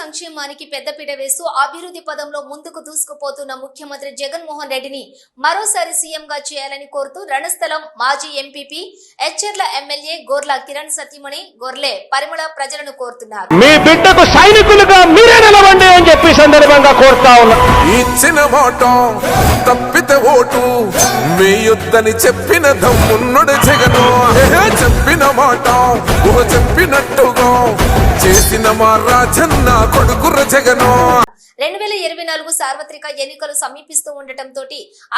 సంక్షేమానికి పెద్దపీట వేస్తూ అభివృద్ధి పదంలో ముందుకు దూసుకుపోతున్న ముఖ్యమంత్రి జగన్మోహన్ రెడ్డిని మరోసారి సీఎంగా చేయాలని కోరుతూ రణస్థలం మాజీ ఎంపీపీ ఎచ్చెర్ల ఎమ్మెల్యే గోర్ల కిరణ్ సతీమణి గొర్లె పరిమళ ప్రజలను కోరుతున్నారు. మీ బిడ్డకు సైనికులుగా మీరే నిలవండి అని చెప్పి సందర్భంగా కోరుతా ఉన్నా. ఇచ్చిన మాట తప్పితే ఓటు చెప్పిన దమ్మున్నడు జగను. ఏహే, చెప్పిన మాట చేసిన మా రాజన్న కొడుకుర జగనో. రెండు వేల ఇరవై నాలుగు సార్వత్రిక ఎన్నికలు సమీపిస్తూ ఉండటంతో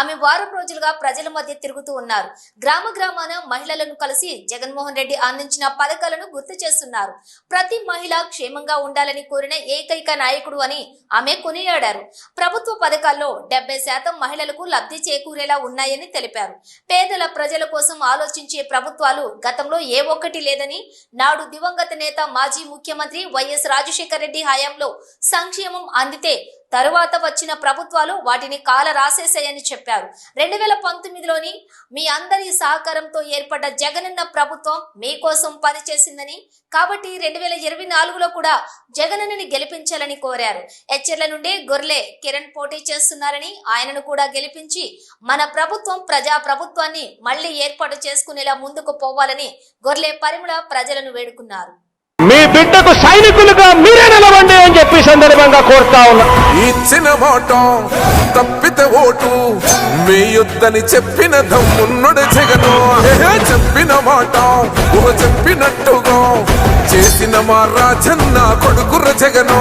ఆమె వారం రోజులుగా ప్రజల మధ్య తిరుగుతూ ఉన్నారు. గ్రామ గ్రామాన మహిళలను కలిసి జగన్మోహన్ రెడ్డి అందించిన పథకాలను గుర్తు చేస్తున్నారు. ప్రతి మహిళ క్షేమంగా ఉండాలని కోరిన ఏకైక నాయకుడు అని ఆమె కొనియాడారు. ప్రభుత్వ పథకాల్లో డెబ్బై శాతం మహిళలకు లబ్ధి చేకూరేలా ఉన్నాయని తెలిపారు. పేదల ప్రజల కోసం ఆలోచించే ప్రభుత్వాలు గతంలో ఏ ఒక్కటి లేదని నాడు దివంగత నేత మాజీ ముఖ్యమంత్రి వైఎస్ రాజశేఖర రెడ్డి హయాంలో సంక్షేమం అందితే తరువాత వచ్చిన ప్రభుత్వాలు వాటిని కాల రాసేశాయని చెప్పారు. రెండు వేల పంతొమ్మిదిలోని మీ అందరి సహకారంతో ఏర్పడ్డ జగనన్న ప్రభుత్వం మీకోసం పనిచేసిందని కాబట్టి రెండు వేల ఇరవై నాలుగులో కూడా జగనన్నని గెలిపించాలని కోరారు. హెచ్చర్ల నుండి గొర్లే కిరణ్ పోటీ చేస్తున్నారని ఆయనను కూడా గెలిపించి మన ప్రభుత్వం ప్రజా ప్రభుత్వాన్ని మళ్ళీ ఏర్పాటు చేసుకునేలా ముందుకు పోవాలని గొర్లే పరిమళ ప్రజలను వేడుకున్నారు. బిడ్డకు సైనికులుగా మీరే నిలవండి అని చెప్పి సందర్భంగా కోరుతా ఉన్నా. ఇచ్చిన మాట తప్పితే ఓటు వేయొద్దని చెప్పిన దమ్మున్నడు జగను. చెప్పిన మాట ఊహ చెప్పినట్టుగా చేసిన మా రాజన్న కొడుకుర జగను.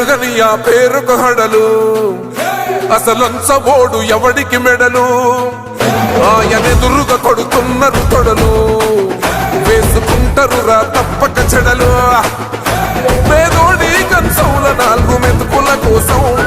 ఎరుగని ఆ పేరుకు హడలు. అసలంచబోడు ఎవడికి మెడలు? ఆయనెదురుగా కొడుతున్నారు కొడలు వేసుకుంటారు రా తప్పక చెడలు. పేదోడి కంచౌల నాలుగు మెతుకుల కోసం